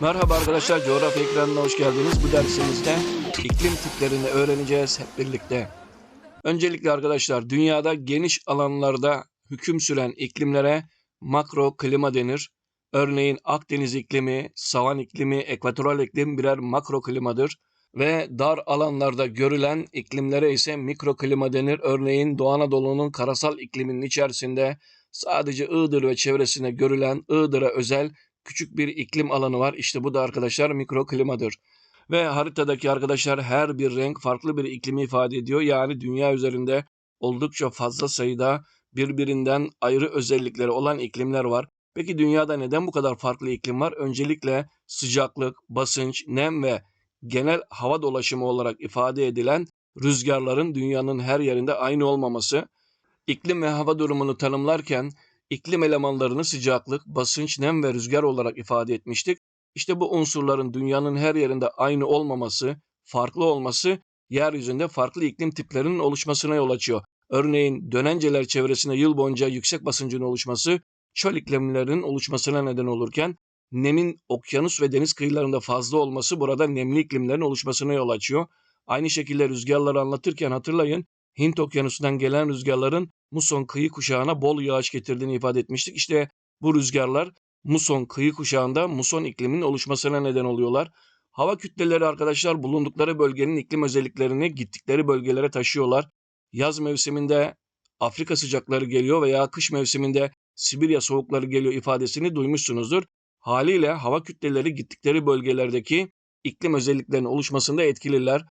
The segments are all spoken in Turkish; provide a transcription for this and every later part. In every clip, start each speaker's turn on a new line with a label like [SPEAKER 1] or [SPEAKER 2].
[SPEAKER 1] Merhaba arkadaşlar, coğrafya ekranına hoş geldiniz. Bu dersimizde iklim tiplerini öğreneceğiz hep birlikte. Öncelikle arkadaşlar, dünyada geniş alanlarda hüküm süren iklimlere makro klima denir. Örneğin Akdeniz iklimi, savan iklimi, ekvatoral iklim birer makro klimadır. Ve dar alanlarda görülen iklimlere ise mikro klima denir. Örneğin Doğu Anadolu'nun karasal ikliminin içerisinde sadece Iğdır ve çevresinde görülen Iğdır'a özel küçük bir iklim alanı var. İşte bu da arkadaşlar mikroklimadır. Ve haritadaki arkadaşlar her bir renk farklı bir iklimi ifade ediyor. Yani dünya üzerinde oldukça fazla sayıda birbirinden ayrı özellikleri olan iklimler var. Peki dünyada neden bu kadar farklı iklim var? Öncelikle sıcaklık, basınç, nem ve genel hava dolaşımı olarak ifade edilen rüzgarların dünyanın her yerinde aynı olmaması. İklim ve hava durumunu tanımlarken iklim elemanlarını sıcaklık, basınç, nem ve rüzgar olarak ifade etmiştik. İşte bu unsurların dünyanın her yerinde aynı olmaması, farklı olması yeryüzünde farklı iklim tiplerinin oluşmasına yol açıyor. Örneğin dönenceler çevresinde yıl boyunca yüksek basıncın oluşması çöl iklimlerinin oluşmasına neden olurken nemin okyanus ve deniz kıyılarında fazla olması burada nemli iklimlerin oluşmasına yol açıyor. Aynı şekilde rüzgarları anlatırken hatırlayın Hint okyanusundan gelen rüzgarların muson kıyı kuşağına bol yağış getirdiğini ifade etmiştik. İşte bu rüzgarlar muson kıyı kuşağında muson ikliminin oluşmasına neden oluyorlar. Hava kütleleri arkadaşlar bulundukları bölgenin iklim özelliklerini gittikleri bölgelere taşıyorlar. Yaz mevsiminde Afrika sıcakları geliyor veya kış mevsiminde Sibirya soğukları geliyor ifadesini duymuşsunuzdur. Haliyle hava kütleleri gittikleri bölgelerdeki iklim özelliklerinin oluşmasında etkililer.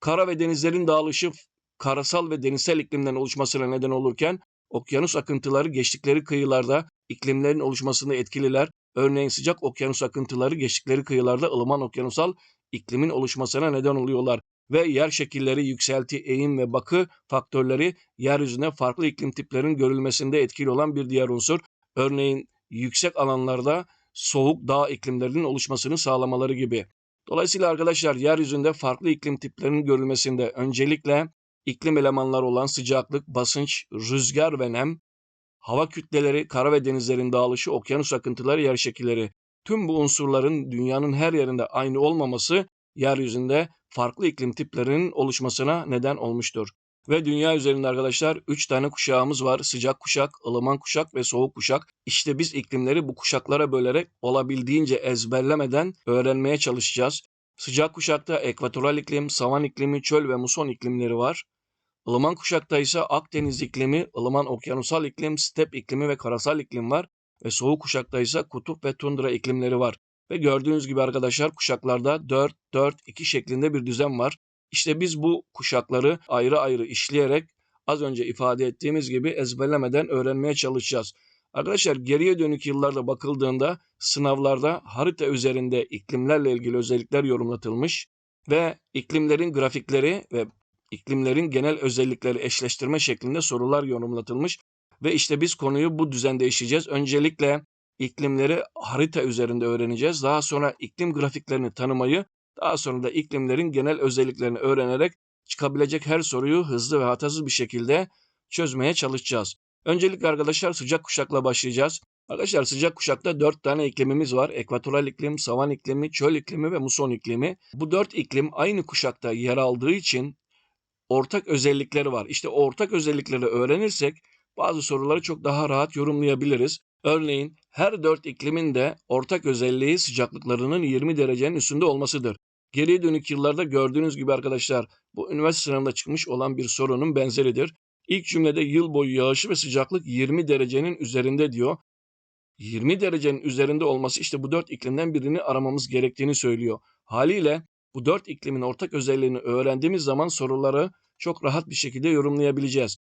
[SPEAKER 1] Kara ve denizlerin dağılışı karasal ve denizsel iklimlerin oluşmasına neden olurken okyanus akıntıları geçtikleri kıyılarda iklimlerin oluşmasında etkililer. Örneğin sıcak okyanus akıntıları geçtikleri kıyılarda ılıman okyanusal iklimin oluşmasına neden oluyorlar ve yer şekilleri, yükselti, eğim ve bakı faktörleri yeryüzünde farklı iklim tiplerinin görülmesinde etkili olan bir diğer unsur. Örneğin yüksek alanlarda soğuk dağ iklimlerinin oluşmasını sağlamaları gibi. Dolayısıyla arkadaşlar yeryüzünde farklı iklim tiplerinin görülmesinde öncelikle iklim elemanları olan sıcaklık, basınç, rüzgar ve nem, hava kütleleri, kara ve denizlerin dağılışı, okyanus akıntıları, yer şekilleri. Tüm bu unsurların dünyanın her yerinde aynı olmaması yeryüzünde farklı iklim tiplerinin oluşmasına neden olmuştur. Ve dünya üzerinde arkadaşlar 3 tane kuşağımız var. Sıcak kuşak, ılıman kuşak ve soğuk kuşak. İşte biz iklimleri bu kuşaklara bölerek olabildiğince ezberlemeden öğrenmeye çalışacağız. Sıcak kuşakta ekvatoral iklim, savan iklimi, çöl ve muson iklimleri var. Ilıman kuşakta ise Akdeniz iklimi, ılıman okyanusal iklim, step iklimi ve karasal iklim var. Ve soğuk kuşakta ise kutup ve tundra iklimleri var. Ve gördüğünüz gibi arkadaşlar kuşaklarda 4-4-2 şeklinde bir düzen var. İşte biz bu kuşakları ayrı ayrı işleyerek az önce ifade ettiğimiz gibi ezberlemeden öğrenmeye çalışacağız. Arkadaşlar geriye dönük yıllarda bakıldığında sınavlarda harita üzerinde iklimlerle ilgili özellikler yorumlatılmış ve iklimlerin grafikleri ve iklimlerin genel özellikleri eşleştirme şeklinde sorular yorumlatılmış ve işte biz konuyu bu düzende işleyeceğiz. Öncelikle iklimleri harita üzerinde öğreneceğiz. Daha sonra iklim grafiklerini tanımayı, daha sonra da iklimlerin genel özelliklerini öğrenerek çıkabilecek her soruyu hızlı ve hatasız bir şekilde çözmeye çalışacağız. Öncelikle arkadaşlar sıcak kuşakla başlayacağız. Arkadaşlar sıcak kuşakta 4 tane iklimimiz var. Ekvatoral iklim, savan iklimi, çöl iklimi ve muson iklimi. Bu 4 iklim aynı kuşakta yer aldığı için ortak özellikleri var. İşte ortak özellikleri öğrenirsek bazı soruları çok daha rahat yorumlayabiliriz. Örneğin her dört iklimin de ortak özelliği sıcaklıklarının 20 derecenin üstünde olmasıdır. Geriye dönük yıllarda gördüğünüz gibi arkadaşlar bu üniversite sınavında çıkmış olan bir sorunun benzeridir. İlk cümlede yıl boyu yağışı ve sıcaklık 20 derecenin üzerinde diyor. 20 derecenin üzerinde olması işte bu dört iklimden birini aramamız gerektiğini söylüyor. Haliyle bu dört iklimin ortak özelliğini öğrendiğimiz zaman soruları çok rahat bir şekilde yorumlayabileceğiz.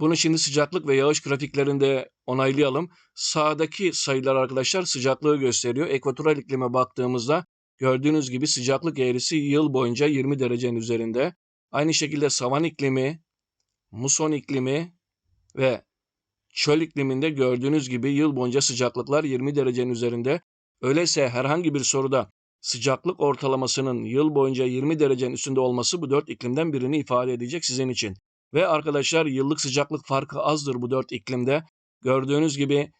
[SPEAKER 1] Bunu şimdi sıcaklık ve yağış grafiklerinde onaylayalım. Sağdaki sayılar arkadaşlar sıcaklığı gösteriyor. Ekvatoral iklime baktığımızda gördüğünüz gibi sıcaklık eğrisi yıl boyunca 20 derecenin üzerinde. Aynı şekilde savan iklimi, muson iklimi ve çöl ikliminde gördüğünüz gibi yıl boyunca sıcaklıklar 20 derecenin üzerinde. Öyleyse herhangi bir soruda sıcaklık ortalamasının yıl boyunca 20 derecenin üstünde olması bu dört iklimden birini ifade edecek sizin için. Ve arkadaşlar yıllık sıcaklık farkı azdır bu dört iklimde. Gördüğünüz gibi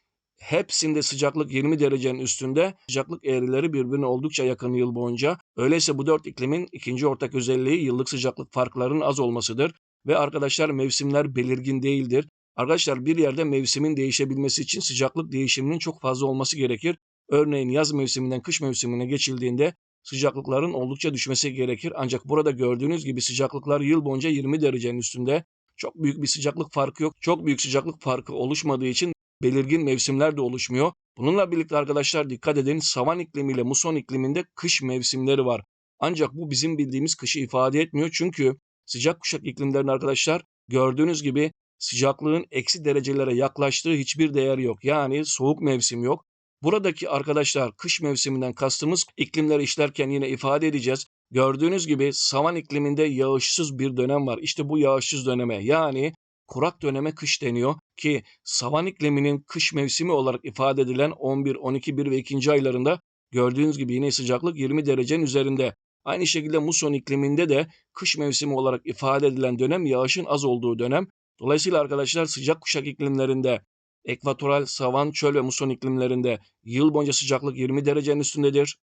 [SPEAKER 1] Hepsinde sıcaklık 20 derecenin üstünde. Sıcaklık eğrileri birbirine oldukça yakın yıl boyunca. Öyleyse bu dört iklimin ikinci ortak özelliği yıllık sıcaklık farklarının az olmasıdır. Ve arkadaşlar mevsimler belirgin değildir. Arkadaşlar bir yerde mevsimin değişebilmesi için sıcaklık değişiminin çok fazla olması gerekir. Örneğin yaz mevsiminden kış mevsimine geçildiğinde sıcaklıkların oldukça düşmesi gerekir. Ancak burada gördüğünüz gibi sıcaklıklar yıl boyunca 20 derecenin üstünde. Çok büyük bir sıcaklık farkı yok. Çok büyük sıcaklık farkı oluşmadığı için belirgin mevsimler de oluşmuyor. Bununla birlikte arkadaşlar dikkat edin savan iklimiyle muson ikliminde kış mevsimleri var. Ancak bu bizim bildiğimiz kışı ifade etmiyor. Çünkü sıcak kuşak iklimlerin arkadaşlar gördüğünüz gibi sıcaklığın eksi derecelere yaklaştığı hiçbir değer yok. Yani soğuk mevsim yok. Buradaki arkadaşlar kış mevsiminden kastımız iklimleri işlerken yine ifade edeceğiz. Gördüğünüz gibi savan ikliminde yağışsız bir dönem var. İşte bu yağışsız döneme yani kurak döneme kış deniyor ki savan ikliminin kış mevsimi olarak ifade edilen 11, 12, 1 ve 2. aylarında gördüğünüz gibi yine sıcaklık 20 derecenin üzerinde. Aynı şekilde muson ikliminde de kış mevsimi olarak ifade edilen dönem yağışın az olduğu dönem. Dolayısıyla arkadaşlar sıcak kuşak iklimlerinde ekvatoral, savan, çöl ve muson iklimlerinde yıl boyunca sıcaklık 20 derecenin üstündedir.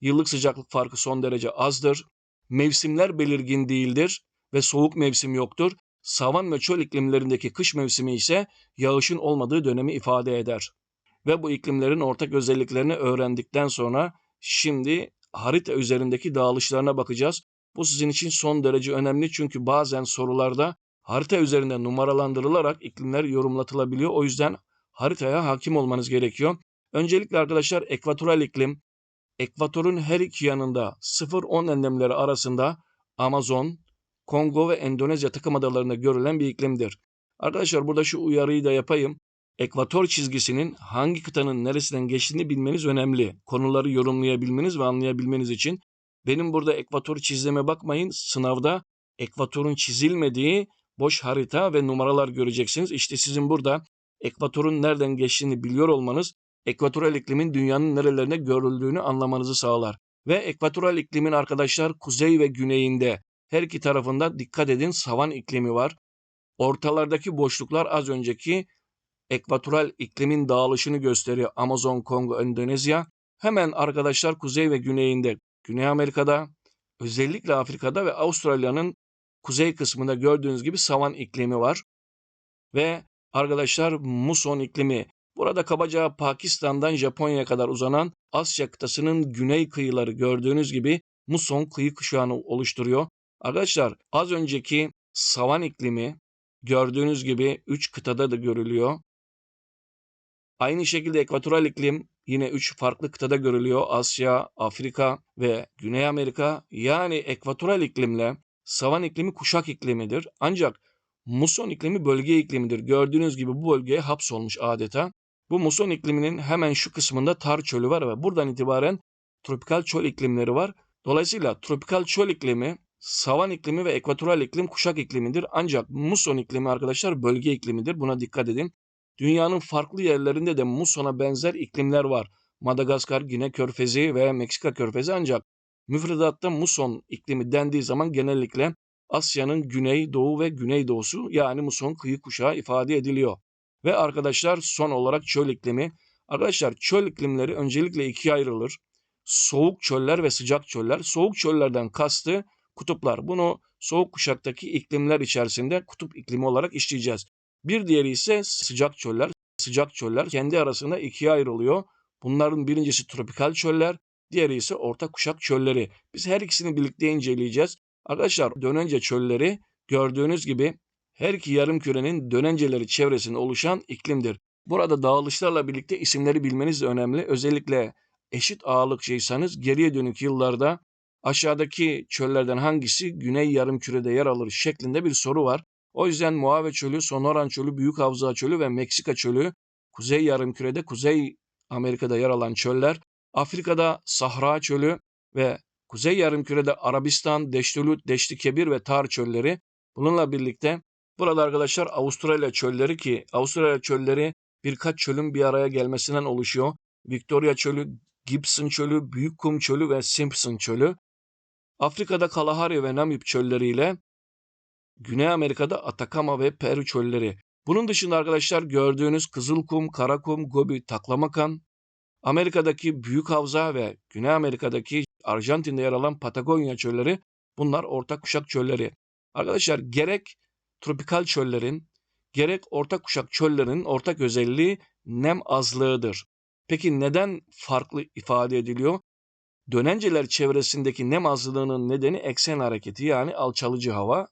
[SPEAKER 1] Yıllık sıcaklık farkı son derece azdır. Mevsimler belirgin değildir ve soğuk mevsim yoktur. Savan ve çöl iklimlerindeki kış mevsimi ise yağışın olmadığı dönemi ifade eder. Ve bu iklimlerin ortak özelliklerini öğrendikten sonra şimdi harita üzerindeki dağılışlarına bakacağız. Bu sizin için son derece önemli çünkü bazen sorularda harita üzerinde numaralandırılarak iklimler yorumlatılabiliyor. O yüzden haritaya hakim olmanız gerekiyor. Öncelikle arkadaşlar ekvatoral iklim, ekvatorun her iki yanında 0-10 enlemleri arasında Amazon, Kongo ve Endonezya takım adalarında görülen bir iklimdir. Arkadaşlar burada şu uyarıyı da yapayım. Ekvator çizgisinin hangi kıtanın neresinden geçtiğini bilmeniz önemli. Konuları yorumlayabilmeniz ve anlayabilmeniz için. Benim burada ekvatoru çizdiğime bakmayın. Sınavda ekvatorun çizilmediği boş harita ve numaralar göreceksiniz. İşte sizin burada ekvatorun nereden geçtiğini biliyor olmanız ekvatoral iklimin dünyanın nerelerine görüldüğünü anlamanızı sağlar. Ve ekvatoral iklimin arkadaşlar kuzey ve güneyinde her iki tarafında dikkat edin savan iklimi var. Ortalardaki boşluklar az önceki ekvatoral iklimin dağılışını gösteriyor. Amazon, Kongo, Endonezya. Hemen arkadaşlar kuzey ve güneyinde, Güney Amerika'da, özellikle Afrika'da ve Avustralya'nın kuzey kısmında gördüğünüz gibi savan iklimi var. Ve arkadaşlar muson iklimi. Burada kabaca Pakistan'dan Japonya'ya kadar uzanan Asya kıtasının güney kıyıları gördüğünüz gibi muson kıyı kuşağını oluşturuyor. Arkadaşlar az önceki savan iklimi gördüğünüz gibi 3 kıtada da görülüyor. Aynı şekilde ekvatoral iklim yine 3 farklı kıtada görülüyor. Asya, Afrika ve Güney Amerika. Yani ekvatoral iklimle savan iklimi kuşak iklimidir. Ancak muson iklimi bölge iklimidir. Gördüğünüz gibi bu bölgeye hapsolmuş adeta. Bu muson ikliminin hemen şu kısmında tar çölü var ve buradan itibaren tropikal çöl iklimleri var. Dolayısıyla tropikal çöl iklimi Savan iklimi ve ekvatoral iklim kuşak iklimidir. Ancak muson iklimi arkadaşlar bölge iklimidir. Buna dikkat edin. Dünyanın farklı yerlerinde de musona benzer iklimler var. Madagaskar, Gine Körfezi ve Meksika Körfezi ancak müfredatta muson iklimi dendiği zaman genellikle Asya'nın güney, doğu ve güneydoğusu yani muson kıyı kuşağı ifade ediliyor. Ve arkadaşlar son olarak çöl iklimi. Arkadaşlar çöl iklimleri öncelikle ikiye ayrılır. Soğuk çöller ve sıcak çöller. Soğuk çöllerden kastı kutuplar. Bunu soğuk kuşaktaki iklimler içerisinde kutup iklimi olarak işleyeceğiz. Bir diğeri ise sıcak çöller. Sıcak çöller kendi arasında ikiye ayrılıyor. Bunların birincisi tropikal çöller, diğeri ise orta kuşak çölleri. Biz her ikisini birlikte inceleyeceğiz. Arkadaşlar dönence çölleri gördüğünüz gibi her iki yarım kürenin dönenceleri çevresinde oluşan iklimdir. Burada dağılışlarla birlikte isimleri bilmeniz de önemli. Özellikle eşit ağırlıkçıysanız geriye dönük yıllarda aşağıdaki çöllerden hangisi güney yarımkürede yer alır şeklinde bir soru var. O yüzden Mojave Çölü, Sonoran Çölü, Büyük Havza Çölü ve Meksika Çölü kuzey yarımkürede Kuzey Amerika'da yer alan çöller. Afrika'da Sahra Çölü ve Kuzey Yarımküre'de Arabistan, Deştülüt, Deşti Kebir ve Tar çölleri. Bununla birlikte burada arkadaşlar Avustralya çölleri ki Avustralya çölleri birkaç çölün bir araya gelmesinden oluşuyor. Victoria Çölü, Gibson Çölü, Büyük Kum Çölü ve Simpson Çölü. Afrika'da Kalahari ve Namib çölleriyle Güney Amerika'da Atakama ve Peru çölleri. Bunun dışında arkadaşlar gördüğünüz Kızılkum, Karakum, Gobi, Taklamakan, Amerika'daki Büyük Havza ve Güney Amerika'daki Arjantin'de yer alan Patagonya çölleri bunlar orta kuşak çölleri. Arkadaşlar gerek tropikal çöllerin gerek orta kuşak çöllerin ortak özelliği nem azlığıdır. Peki neden farklı ifade ediliyor? Dönenceler çevresindeki nem azlığının nedeni eksen hareketi yani alçalıcı hava.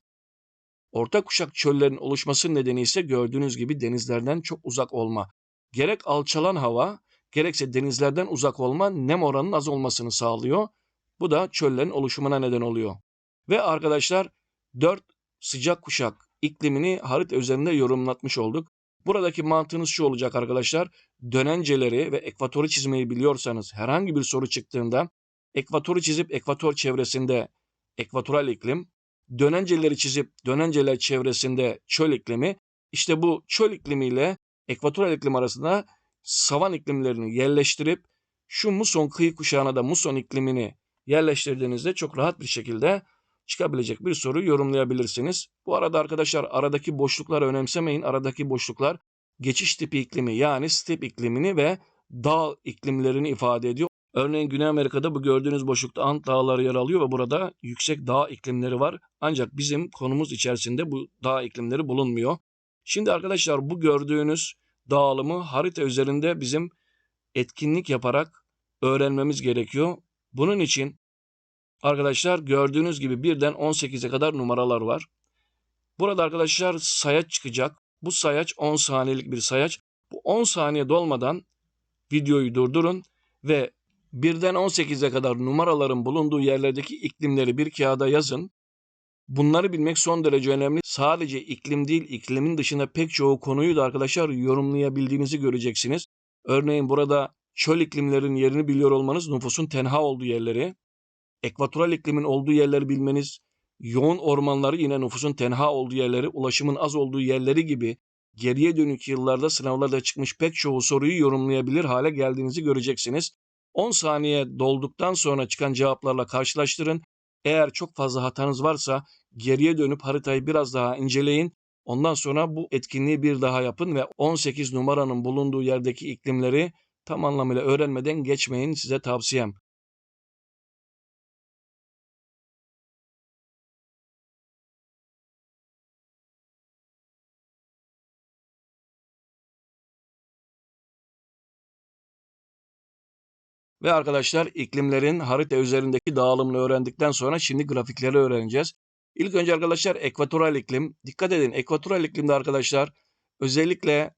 [SPEAKER 1] Orta kuşak çöllerin oluşması nedeni ise gördüğünüz gibi denizlerden çok uzak olma. Gerek alçalan hava gerekse denizlerden uzak olma nem oranının az olmasını sağlıyor. Bu da çöllerin oluşumuna neden oluyor. Ve arkadaşlar 4 sıcak kuşak iklimini harita üzerinde yorumlatmış olduk. Buradaki mantığınız şu olacak arkadaşlar. Dönenceleri ve ekvatoru çizmeyi biliyorsanız herhangi bir soru çıktığında ekvatoru çizip ekvator çevresinde ekvatoral iklim, dönenceleri çizip dönenceler çevresinde çöl iklimi, işte bu çöl iklimiyle ekvatoral iklim arasında savan iklimlerini yerleştirip şu muson kıyı kuşağına da muson iklimini yerleştirdiğinizde çok rahat bir şekilde çıkabilecek bir soru yorumlayabilirsiniz. Bu arada arkadaşlar aradaki boşlukları önemsemeyin. Aradaki boşluklar geçiş tipi iklimi yani step iklimini ve dağ iklimlerini ifade ediyor. Örneğin Güney Amerika'da bu gördüğünüz boşlukta Ant Dağları yer alıyor ve burada yüksek dağ iklimleri var. Ancak bizim konumuz içerisinde bu dağ iklimleri bulunmuyor. Şimdi arkadaşlar bu gördüğünüz dağılımı harita üzerinde bizim etkinlik yaparak öğrenmemiz gerekiyor. Bunun için arkadaşlar gördüğünüz gibi birden 18'e kadar numaralar var. Burada arkadaşlar sayaç çıkacak. Bu sayaç 10 saniyelik bir sayaç. Bu 10 saniye dolmadan videoyu durdurun ve birden 18'e kadar numaraların bulunduğu yerlerdeki iklimleri bir kağıda yazın. Bunları bilmek son derece önemli. Sadece iklim değil, iklimin dışında pek çoğu konuyu da arkadaşlar yorumlayabildiğinizi göreceksiniz. Örneğin burada çöl iklimlerin yerini biliyor olmanız nüfusun tenha olduğu yerleri, ekvatoral iklimin olduğu yerleri bilmeniz, yoğun ormanları yine nüfusun tenha olduğu yerleri, ulaşımın az olduğu yerleri gibi geriye dönük yıllarda sınavlarda çıkmış pek çoğu soruyu yorumlayabilir hale geldiğinizi göreceksiniz. 10 saniye dolduktan sonra çıkan cevaplarla karşılaştırın. Eğer çok fazla hatanız varsa geriye dönüp haritayı biraz daha inceleyin. Ondan sonra bu etkinliği bir daha yapın ve 18 numaranın bulunduğu yerdeki iklimleri tam anlamıyla öğrenmeden geçmeyin size tavsiyem. Ve arkadaşlar iklimlerin harita üzerindeki dağılımını öğrendikten sonra şimdi grafikleri öğreneceğiz. İlk önce arkadaşlar ekvatoral iklim. Dikkat edin ekvatoral iklimde arkadaşlar özellikle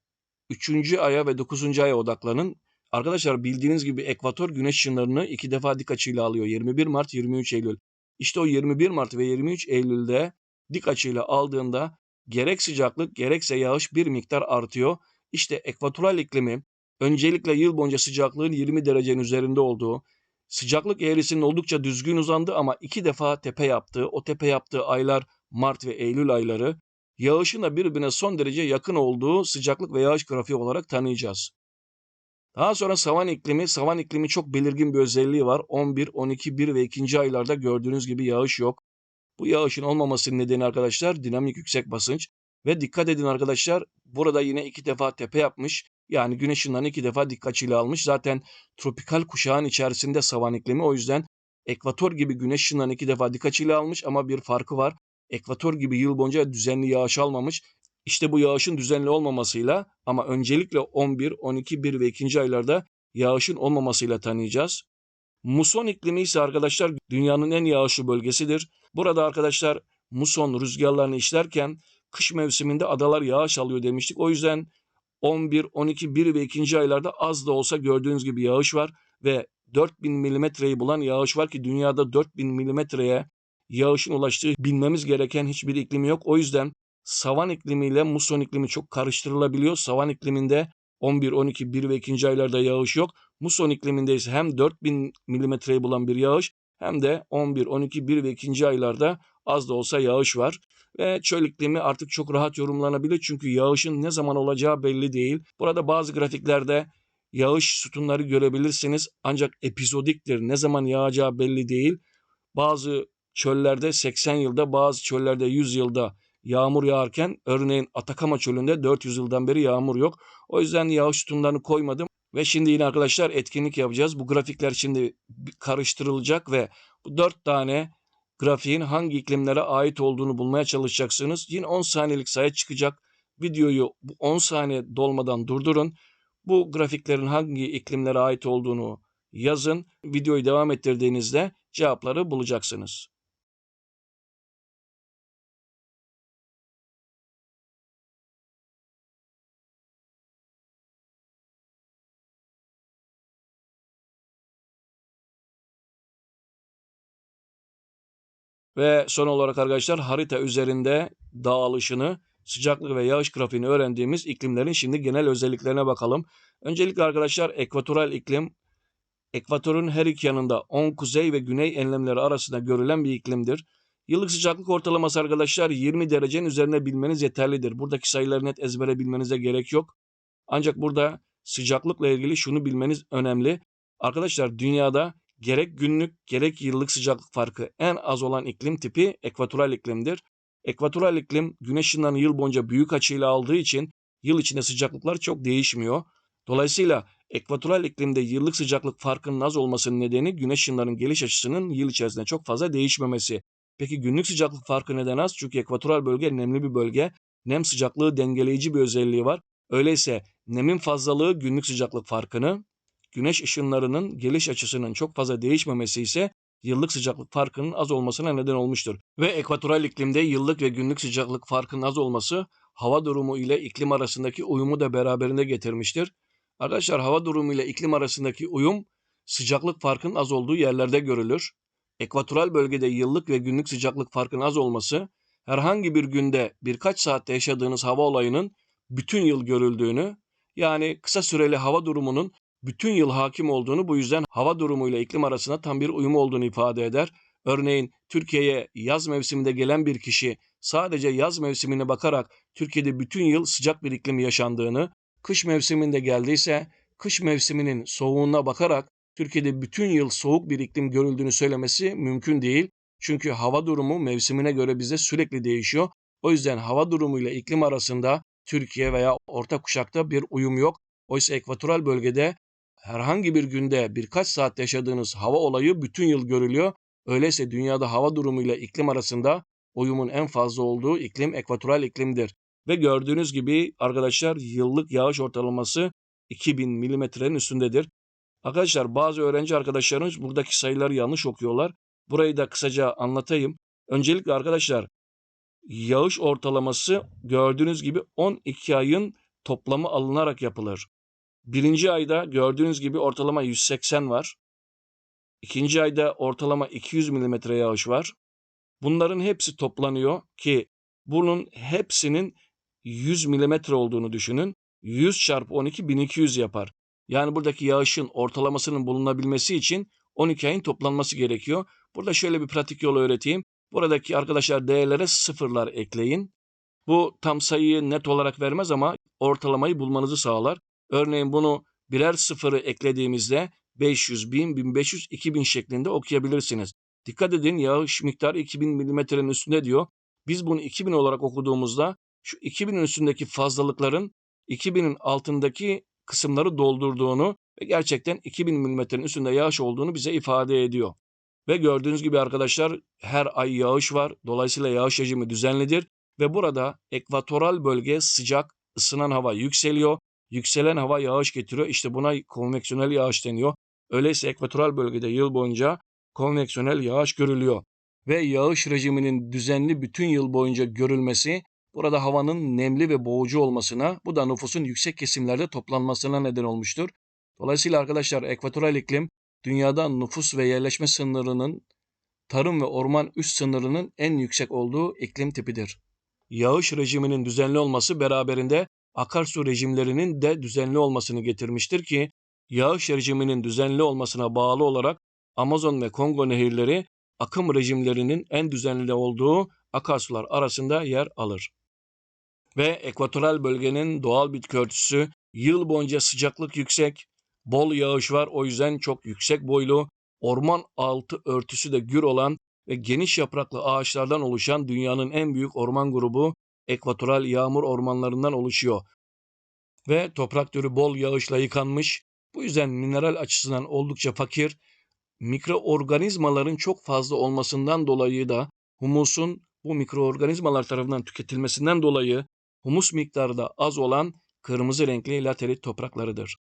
[SPEAKER 1] 3. aya ve 9. aya odaklanın. Arkadaşlar bildiğiniz gibi ekvator güneş ışınlarını iki defa dik açıyla alıyor. 21 Mart 23 Eylül. İşte o 21 Mart ve 23 Eylül'de dik açıyla aldığında gerek sıcaklık gerekse yağış bir miktar artıyor. İşte ekvatoral iklimi öncelikle yıl boyunca sıcaklığın 20 derecenin üzerinde olduğu, sıcaklık eğrisinin oldukça düzgün uzandı ama iki defa tepe yaptığı, o tepe yaptığı aylar Mart ve Eylül ayları, yağışın da birbirine son derece yakın olduğu sıcaklık ve yağış grafiği olarak tanıyacağız. Daha sonra savan iklimi, savan iklimi çok belirgin bir özelliği var. 11, 12, 1 ve 2. aylarda gördüğünüz gibi yağış yok. Bu yağışın olmamasının nedeni arkadaşlar dinamik yüksek basınç. Ve dikkat edin arkadaşlar burada yine iki defa tepe yapmış. Yani güneş ışınlarını iki defa dik almış. Zaten tropikal kuşağın içerisinde savan iklimi. O yüzden ekvator gibi güneş ışınlarını iki defa dik almış ama bir farkı var. Ekvator gibi yıl boyunca düzenli yağış almamış. İşte bu yağışın düzenli olmamasıyla ama öncelikle 11, 12, 1 ve 2. aylarda yağışın olmamasıyla tanıyacağız. Muson iklimi ise arkadaşlar dünyanın en yağışlı bölgesidir. Burada arkadaşlar muson rüzgarlarını işlerken kış mevsiminde adalar yağış alıyor demiştik. O yüzden 11, 12, 1 ve 2. aylarda az da olsa gördüğünüz gibi yağış var ve 4000 milimetreyi bulan yağış var ki dünyada 4000 milimetreye yağışın ulaştığı bilmemiz gereken hiçbir iklim yok. O yüzden savan iklimiyle muson iklimi çok karıştırılabiliyor. Savan ikliminde 11, 12, 1 ve 2. aylarda yağış yok. Muson ikliminde ise hem 4000 milimetreyi bulan bir yağış hem de 11, 12, 1 ve 2. aylarda az da olsa yağış var. Ve çöl iklimi artık çok rahat yorumlanabilir çünkü yağışın ne zaman olacağı belli değil. Burada bazı grafiklerde yağış sütunları görebilirsiniz ancak epizodiktir. Ne zaman yağacağı belli değil. Bazı çöllerde 80 yılda bazı çöllerde 100 yılda yağmur yağarken örneğin Atakama çölünde 400 yıldan beri yağmur yok. O yüzden yağış sütunlarını koymadım. Ve şimdi yine arkadaşlar etkinlik yapacağız. Bu grafikler şimdi karıştırılacak ve bu 4 tane grafiğin hangi iklimlere ait olduğunu bulmaya çalışacaksınız. Yine 10 saniyelik sayı çıkacak. Videoyu 10 saniye dolmadan durdurun. Bu grafiklerin hangi iklimlere ait olduğunu yazın. Videoyu devam ettirdiğinizde cevapları bulacaksınız. Ve son olarak arkadaşlar harita üzerinde dağılışını, sıcaklık ve yağış grafiğini öğrendiğimiz iklimlerin şimdi genel özelliklerine bakalım. Öncelikle arkadaşlar ekvatoral iklim, ekvatorun her iki yanında 10 kuzey ve güney enlemleri arasında görülen bir iklimdir. Yıllık sıcaklık ortalaması arkadaşlar 20 derecenin üzerine bilmeniz yeterlidir. Buradaki sayıları net ezbere bilmenize gerek yok. Ancak burada sıcaklıkla ilgili şunu bilmeniz önemli. Arkadaşlar dünyada gerek günlük gerek yıllık sıcaklık farkı en az olan iklim tipi ekvatoral iklimdir. Ekvatoral iklim güneş ışınlarını yıl boyunca büyük açıyla aldığı için yıl içinde sıcaklıklar çok değişmiyor. Dolayısıyla ekvatoral iklimde yıllık sıcaklık farkının az olmasının nedeni güneş ışınlarının geliş açısının yıl içerisinde çok fazla değişmemesi. Peki günlük sıcaklık farkı neden az? Çünkü ekvatoral bölge nemli bir bölge. Nem sıcaklığı dengeleyici bir özelliği var. Öyleyse nemin fazlalığı günlük sıcaklık farkını, güneş ışınlarının geliş açısının çok fazla değişmemesi ise yıllık sıcaklık farkının az olmasına neden olmuştur. Ve ekvatoral iklimde yıllık ve günlük sıcaklık farkının az olması hava durumu ile iklim arasındaki uyumu da beraberinde getirmiştir. Arkadaşlar hava durumu ile iklim arasındaki uyum sıcaklık farkının az olduğu yerlerde görülür. Ekvatoral bölgede yıllık ve günlük sıcaklık farkının az olması herhangi bir günde birkaç saatte yaşadığınız hava olayının bütün yıl görüldüğünü yani kısa süreli hava durumunun bütün yıl hakim olduğunu bu yüzden hava durumuyla iklim arasında tam bir uyum olduğunu ifade eder. Örneğin Türkiye'ye yaz mevsiminde gelen bir kişi sadece yaz mevsimine bakarak Türkiye'de bütün yıl sıcak bir iklim yaşandığını, kış mevsiminde geldiyse kış mevsiminin soğuğuna bakarak Türkiye'de bütün yıl soğuk bir iklim görüldüğünü söylemesi mümkün değil. Çünkü hava durumu mevsimine göre bize sürekli değişiyor. O yüzden hava durumu ile iklim arasında Türkiye veya orta kuşakta bir uyum yok. Oysa ekvatoral bölgede herhangi bir günde birkaç saat yaşadığınız hava olayı bütün yıl görülüyor. Öyleyse dünyada hava durumu ile iklim arasında uyumun en fazla olduğu iklim ekvatoral iklimdir. Ve gördüğünüz gibi arkadaşlar yıllık yağış ortalaması 2000 milimetrenin üstündedir. Arkadaşlar bazı öğrenci arkadaşlarımız buradaki sayıları yanlış okuyorlar. Burayı da kısaca anlatayım. Öncelikle arkadaşlar yağış ortalaması gördüğünüz gibi 12 ayın toplamı alınarak yapılır. Birinci ayda gördüğünüz gibi ortalama 180 var. İkinci ayda ortalama 200 milimetre yağış var. Bunların hepsi toplanıyor ki bunun hepsinin 100 milimetre olduğunu düşünün. 100 çarpı 12 1200 yapar. Yani buradaki yağışın ortalamasının bulunabilmesi için 12 ayın toplanması gerekiyor. Burada şöyle bir pratik yolu öğreteyim. Buradaki arkadaşlar değerlere sıfırlar ekleyin. Bu tam sayıyı net olarak vermez ama ortalamayı bulmanızı sağlar. Örneğin bunu birer sıfırı eklediğimizde 500, 1000, 1500, 2000 şeklinde okuyabilirsiniz. Dikkat edin yağış miktarı 2000 milimetrenin üstünde diyor. Biz bunu 2000 olarak okuduğumuzda şu 2000'in üstündeki fazlalıkların 2000'in altındaki kısımları doldurduğunu ve gerçekten 2000 milimetrenin üstünde yağış olduğunu bize ifade ediyor. Ve gördüğünüz gibi arkadaşlar her ay yağış var. Dolayısıyla yağış rejimi düzenlidir ve burada ekvatoral bölge sıcak, ısınan hava yükseliyor. Yükselen hava yağış getiriyor. İşte buna konveksiyonel yağış deniyor. Öyleyse ekvatoral bölgede yıl boyunca konveksiyonel yağış görülüyor. Ve yağış rejiminin düzenli bütün yıl boyunca görülmesi burada havanın nemli ve boğucu olmasına, bu da nüfusun yüksek kesimlerde toplanmasına neden olmuştur. Dolayısıyla arkadaşlar ekvatoral iklim dünyada nüfus ve yerleşme sınırının tarım ve orman üst sınırının en yüksek olduğu iklim tipidir. Yağış rejiminin düzenli olması beraberinde akarsu rejimlerinin de düzenli olmasını getirmiştir ki yağış rejiminin düzenli olmasına bağlı olarak Amazon ve Kongo nehirleri akım rejimlerinin en düzenli olduğu akarsular arasında yer alır. Ve ekvatoral bölgenin doğal bitki örtüsü yıl boyunca sıcaklık yüksek, bol yağış var o yüzden çok yüksek boylu, orman altı örtüsü de gür olan ve geniş yapraklı ağaçlardan oluşan dünyanın en büyük orman grubu ekvatoral yağmur ormanlarından oluşuyor. Ve toprak türü bol yağışla yıkanmış, bu yüzden mineral açısından oldukça fakir, mikroorganizmaların çok fazla olmasından dolayı da humusun bu mikroorganizmalar tarafından tüketilmesinden dolayı humus miktarı da az olan kırmızı renkli laterit topraklarıdır.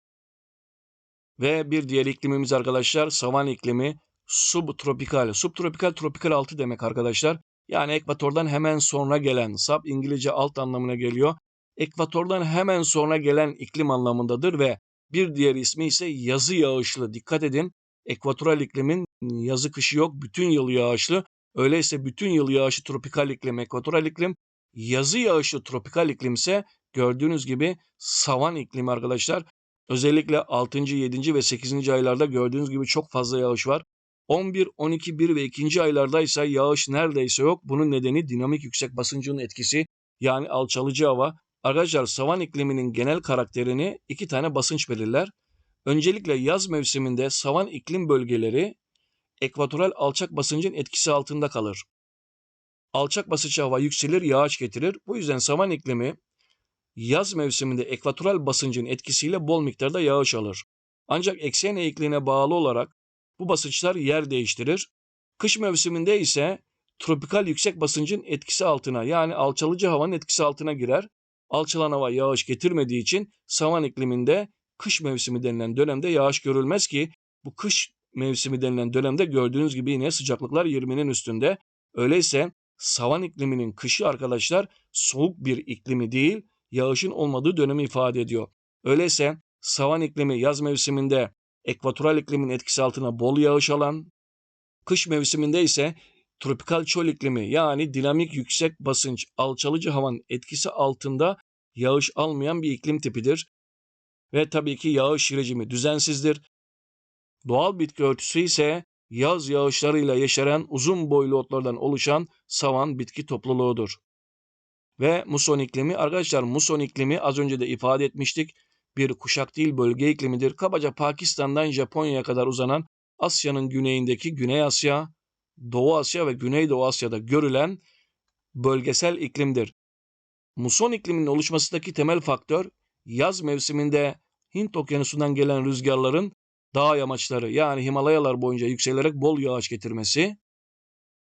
[SPEAKER 1] Ve bir diğer iklimimiz arkadaşlar savan iklimi subtropikal. Subtropikal tropikal altı demek arkadaşlar. Yani ekvatordan hemen sonra gelen, sub İngilizce alt anlamına geliyor. Ekvatordan hemen sonra gelen iklim anlamındadır ve bir diğer ismi ise yazı yağışlı. Dikkat edin ekvatoral iklimin yazı kışı yok, bütün yıl yağışlı. Öyleyse bütün yıl yağışı tropikal iklim, ekvatoral iklim, yazı yağışlı tropikal iklim ise gördüğünüz gibi savan iklimi arkadaşlar. Özellikle 6. 7. ve 8. aylarda gördüğünüz gibi çok fazla yağış var. 11, 12, 1 ve 2. aylarda ise yağış neredeyse yok. Bunun nedeni dinamik yüksek basıncın etkisi yani alçalıcı hava. Arkadaşlar savan ikliminin genel karakterini iki tane basınç belirler. Öncelikle yaz mevsiminde savan iklim bölgeleri ekvatoral alçak basıncın etkisi altında kalır. Alçak basınç hava yükselir, yağış getirir. Bu yüzden savan iklimi yaz mevsiminde ekvatoral basıncın etkisiyle bol miktarda yağış alır. Ancak eksen eğikliğine bağlı olarak bu basınçlar yer değiştirir. Kış mevsiminde ise tropikal yüksek basıncın etkisi altına yani alçalıcı havanın etkisi altına girer. Alçalan hava yağış getirmediği için savan ikliminde kış mevsimi denilen dönemde yağış görülmez ki bu kış mevsimi denilen dönemde gördüğünüz gibi yine sıcaklıklar 20'nin üstünde. Öyleyse savan ikliminin kışı arkadaşlar soğuk bir iklimi değil, yağışın olmadığı dönemi ifade ediyor. Öyleyse savan iklimi yaz mevsiminde ekvatoral iklimin etkisi altına bol yağış alan, kış mevsiminde ise tropikal çöl iklimi yani dinamik yüksek basınç alçalıcı havanın etkisi altında yağış almayan bir iklim tipidir. Ve tabii ki yağış rejimi düzensizdir. Doğal bitki örtüsü ise yaz yağışlarıyla yeşeren uzun boylu otlardan oluşan savan bitki topluluğudur. Ve muson iklimi arkadaşlar muson iklimi az önce de ifade etmiştik. Bir kuşak değil bölge iklimidir. Kabaca Pakistan'dan Japonya'ya kadar uzanan Asya'nın güneyindeki Güney Asya, Doğu Asya ve Güneydoğu Asya'da görülen bölgesel iklimdir. Muson ikliminin oluşmasındaki temel faktör yaz mevsiminde Hint okyanusundan gelen rüzgarların dağ yamaçları yani Himalayalar boyunca yükselerek bol yağış getirmesi.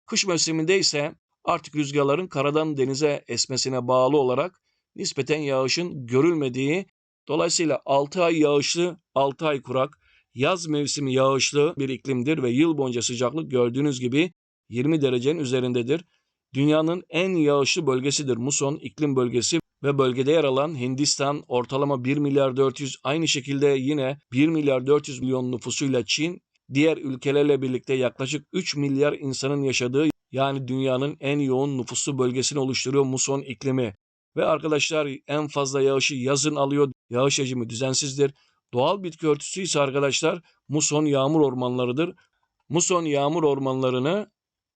[SPEAKER 1] Kış mevsiminde ise artık rüzgarların karadan denize esmesine bağlı olarak nispeten yağışın görülmediği, dolayısıyla 6 ay yağışlı, 6 ay kurak, yaz mevsimi yağışlı bir iklimdir ve yıl boyunca sıcaklık gördüğünüz gibi 20 derecenin üzerindedir. Dünyanın en yağışlı bölgesidir Muson iklim bölgesi ve bölgede yer alan Hindistan ortalama 1 milyar 400 aynı şekilde yine 1 milyar 400 milyon nüfusuyla Çin diğer ülkelerle birlikte yaklaşık 3 milyar insanın yaşadığı yani dünyanın en yoğun nüfuslu bölgesini oluşturuyor muson iklimi. Ve arkadaşlar en fazla yağışı yazın alıyor. Yağış rejimi düzensizdir. Doğal bitki örtüsü ise arkadaşlar muson yağmur ormanlarıdır. Muson yağmur ormanlarını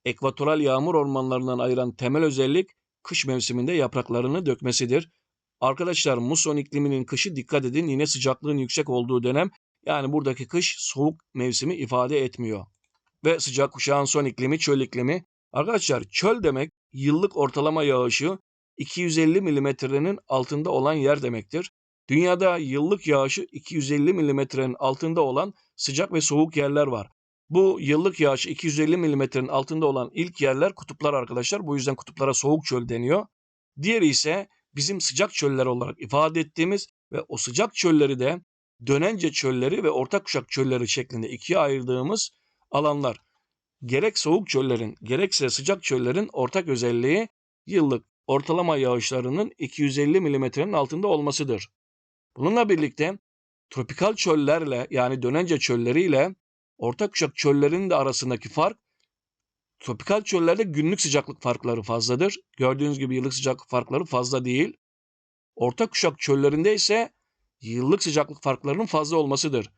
[SPEAKER 1] ekvatoral yağmur ormanlarından ayıran temel özellik kış mevsiminde yapraklarını dökmesidir. Arkadaşlar muson ikliminin kışı dikkat edin yine sıcaklığın yüksek olduğu dönem yani buradaki kış soğuk mevsimi ifade etmiyor. Ve sıcak kuşağın son iklimi çöl iklimi. Arkadaşlar çöl demek yıllık ortalama yağışı 250 milimetrenin altında olan yer demektir. Dünyada yıllık yağışı 250 milimetrenin altında olan sıcak ve soğuk yerler var. Bu yıllık yağış 250 milimetrenin altında olan ilk yerler kutuplar arkadaşlar. Bu yüzden kutuplara soğuk çöl deniyor. Diğeri ise bizim sıcak çöller olarak ifade ettiğimiz ve o sıcak çölleri de dönence çölleri ve orta kuşak çölleri şeklinde ikiye ayırdığımız alanlar. Gerek soğuk çöllerin gerekse sıcak çöllerin ortak özelliği yıllık ortalama yağışlarının 250 milimetrenin altında olmasıdır. Bununla birlikte tropikal çöllerle yani dönence çölleriyle orta kuşak çöllerinin de arasındaki fark tropikal çöllerde günlük sıcaklık farkları fazladır. Gördüğünüz gibi yıllık sıcaklık farkları fazla değil. Orta kuşak çöllerinde ise yıllık sıcaklık farklarının fazla olmasıdır.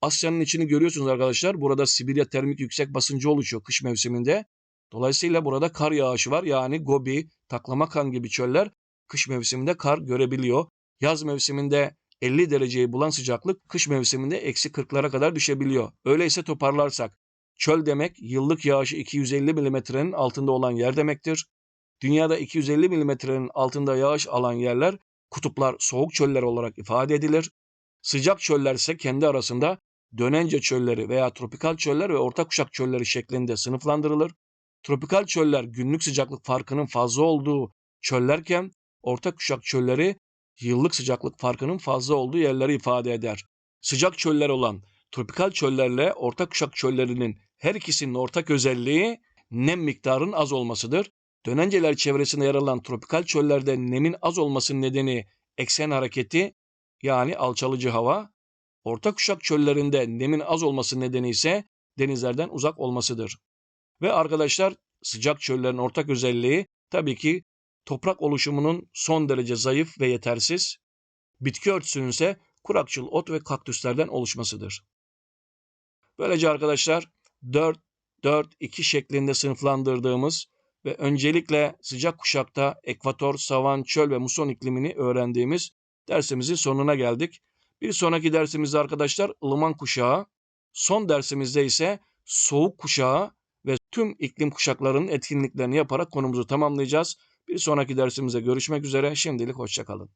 [SPEAKER 1] Asya'nın içini görüyorsunuz arkadaşlar. Burada Sibirya termik yüksek basıncı oluşuyor kış mevsiminde. Dolayısıyla burada kar yağışı var. Yani Gobi, Taklamakan gibi çöller kış mevsiminde kar görebiliyor. Yaz mevsiminde 50 dereceyi bulan sıcaklık kış mevsiminde eksi 40'lara kadar düşebiliyor. Öyleyse toparlarsak Çöl demek yıllık yağışı 250 milimetrenin altında olan yer demektir. Dünyada 250 milimetrenin altında yağış alan yerler kutuplar soğuk çöller olarak ifade edilir. Sıcak çöller ise kendi arasında dönence çölleri veya tropikal çöller ve orta kuşak çölleri şeklinde sınıflandırılır. Tropikal çöller günlük sıcaklık farkının fazla olduğu çöllerken orta kuşak çölleri yıllık sıcaklık farkının fazla olduğu yerleri ifade eder. Sıcak çöller olan tropikal çöllerle orta kuşak çöllerinin her ikisinin ortak özelliği nem miktarının az olmasıdır. Dönenceler çevresinde yer alan tropikal çöllerde nemin az olmasının nedeni eksen hareketi yani alçalıcı hava. Orta kuşak çöllerinde nemin az olması nedeni ise denizlerden uzak olmasıdır. Ve arkadaşlar sıcak çöllerin ortak özelliği tabii ki toprak oluşumunun son derece zayıf ve yetersiz. Bitki örtüsünün ise kurakçıl ot ve kaktüslerden oluşmasıdır. Böylece arkadaşlar 4 4 2 şeklinde sınıflandırdığımız ve öncelikle sıcak kuşakta ekvator, savan, çöl ve muson iklimini öğrendiğimiz dersimizin sonuna geldik. Bir sonraki dersimizde arkadaşlar ılıman kuşağı, son dersimizde ise soğuk kuşağı ve tüm iklim kuşaklarının etkinliklerini yaparak konumuzu tamamlayacağız. Bir sonraki dersimize görüşmek üzere. Şimdilik hoşçakalın.